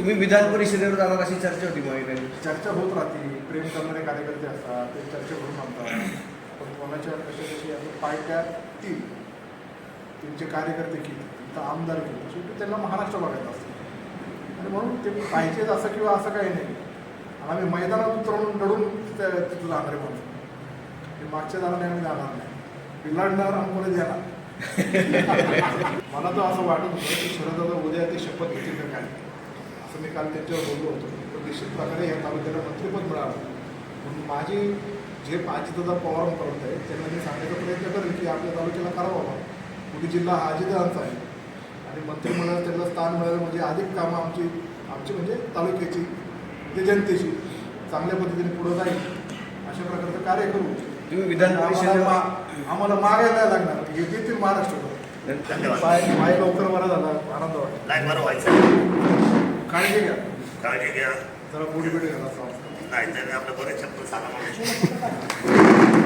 तुम्ही विधान परिषदेवर जाणार अशी चर्चा होती महिलांची चर्चा होत राहते. प्रेम करणारे कार्यकर्ते असतात ते चर्चा करून आणतात पण कोणाच्या कशा कशी आपण पार्ट्या तीन त्यांचे कार्यकर्ते किती? तर आमदार किती? शेवटी त्यांना महाराष्ट्र बघायचं असतं. आणि म्हणून ते पाहिजेच असं किंवा असं काही नाही. आणि आम्ही मैदानात उतरून लढून तिथं तिथं जाणारे म्हणून. ते मागच्या दाराने आम्ही जाणार नाही. ते लढणार आणि कोणी देणार मला तर असं वाटत होतं की शरदादा उद्या ते शपथ घेतील तर काय? असं मी काल त्यांच्यावर बोललो होतो. पण निश्चित प्रकारे या तालुक्याला मंत्रिपद मिळालं. म्हणून माझी जे अजितदादा पवार करत आहे त्यांना मी सांगण्याचा प्रयत्न करेन की आपल्या तालुक्याला करा बाबा कुठे जिल्हा हा अजितदादांचा आहे. आणि मंत्रिमंडळात त्यांना स्थान मिळालं म्हणजे अधिक कामं आमची आमची म्हणजे तालुक्याची ते जनतेची. चांगल्या पद्धतीने पुढं जाईल. अशा प्रकारचं कार्य करू. तुम्ही विधान आम्हाला मागायला लागणार. हे देतील महाराष्ट्र धन्यवाद. पाय पाय लवकर बरा झाला. आनंद वाटला. नाही व्हायचं. काळजी घ्या. काळजी घ्या. जरा बुडी बिडी घाला संस्कार नाही तर आपलं बरेच शब्द सांगा